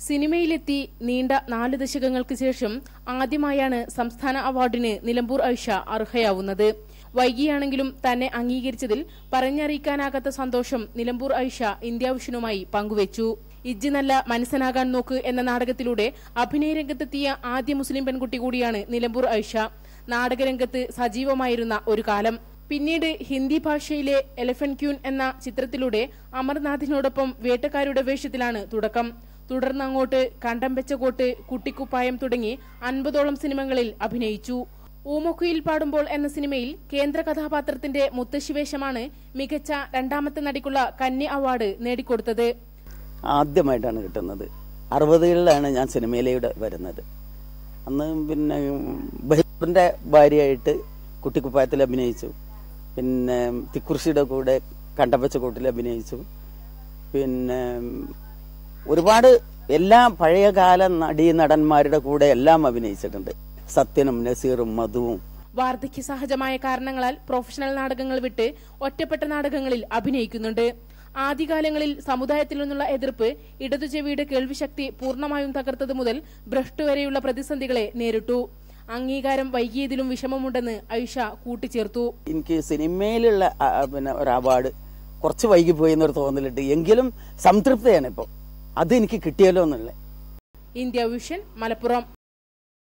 സിനിമയിലെത്തി നീണ്ട നാല് ദശകങ്ങൾക്ക് ശേഷം ആദ്യമായാണ് സംസ്ഥാന അവാർഡിന് നിലമ്പൂർ ഐഷ അർഹയാവുന്നത്. വൈകിയാണെങ്കിലും തന്നെ അംഗീകരിച്ചതിൽ പറഞ്ഞറിയിക്കാനാകാത്ത സന്തോഷം നിലമ്പൂർ ഐഷ ഇന്ത്യ വിഷനുമായി പങ്കുവച്ചു. ഇജ്ജ് നല്ല മനസ്സനാകാൻ നോക്ക് എന്ന നാടകത്തിലൂടെ അഭിനയ രംഗത്തെത്തിയ ആദ്യ മുസ്ലിം പെൺകുട്ടി കൂടിയാണ് നിലമ്പൂർ ഐഷ. നാടകരംഗത്ത് സജീവമായിരുന്ന ഒരു കാലം. പിന്നീട് ഹിന്ദി ഭാഷയിലെ എലഫൻ ക്യൂൻ എന്ന ചിത്രത്തിലൂടെ അമർനാഥിനോടൊപ്പം വേട്ടക്കാരുടെ വേഷത്തിലാണ് തുടക്കം. തുടർന്ന് അങ്ങോട്ട് കണ്ടം വെച്ച കോട്ട് കുട്ടിക്കുപ്പായം തുടങ്ങി അൻപതോളം സിനിമകളിൽ അഭിനയിച്ചു. ഊമക്കുയിൽ പാടുമ്പോൾ എന്ന സിനിമയിൽ കേന്ദ്ര കഥാപാത്രത്തിന്റെ മുത്തശ്ശി വേഷമാണ് മികച്ച രണ്ടാമത്തെ നടിക്കുള്ള കന്നി അവാർഡ് നേടിക്കൊടുത്തത്. ആദ്യമായിട്ടാണ് കിട്ടുന്നത്. അറുപതുകളിലാണ് ഞാൻ സിനിമയിലൂടെ വരുന്നത്. അന്ന് പിന്നെ ബഹിറിന്റെ ഭാര്യയായിട്ട് കുട്ടിക്കുപ്പായത്തിൽ അഭിനയിച്ചു. പിന്നെ തിക്കുറിശിയുടെ കൂടെ കണ്ടപ്പച്ച കൂട്ടിൽ അഭിനയിച്ചു. പിന്നെ ഒരുപാട് എല്ലാ പഴയകാല നടീ നടന്മാരുടെ കൂടെ എല്ലാം അഭിനയിച്ചിട്ടുണ്ട്. സത്യനും നസീറും മധുവും. വാർദ്ധക്യ സഹജമായ കാരണങ്ങളാൽ പ്രൊഫഷണൽ നാടകങ്ങൾ വിട്ട് ഒറ്റപ്പെട്ട നാടകങ്ങളിൽ അഭിനയിക്കുന്നുണ്ട്. ആദ്യകാലങ്ങളിൽ സമുദായത്തിൽ നിന്നുള്ള എതിർപ്പ് ഇടതു ചെവിയുടെ കേൾവിശക്തി പൂർണമായും തകർത്തത് മുതൽ ഭ്രഷ്ട് വരെയുള്ള പ്രതിസന്ധികളെ നേരിട്ടു. അംഗീകാരം വൈകിയതിലും വിഷമമുണ്ടെന്ന് ഐഷ കൂട്ടിച്ചേർത്തു. എനിക്ക് സിനിമയിലുള്ള പിന്നെ ഒരു അവാർഡ് കുറച്ച് വൈകിപ്പോയി എന്നൊരു തോന്നലുണ്ട്. എങ്കിലും സംതൃപ്തിയാണ് ഇപ്പോൾ അത് എനിക്ക് കിട്ടിയല്ലോ എന്നുള്ളത് ഇന്ത്യ വിഷൻ മലപ്പുറം.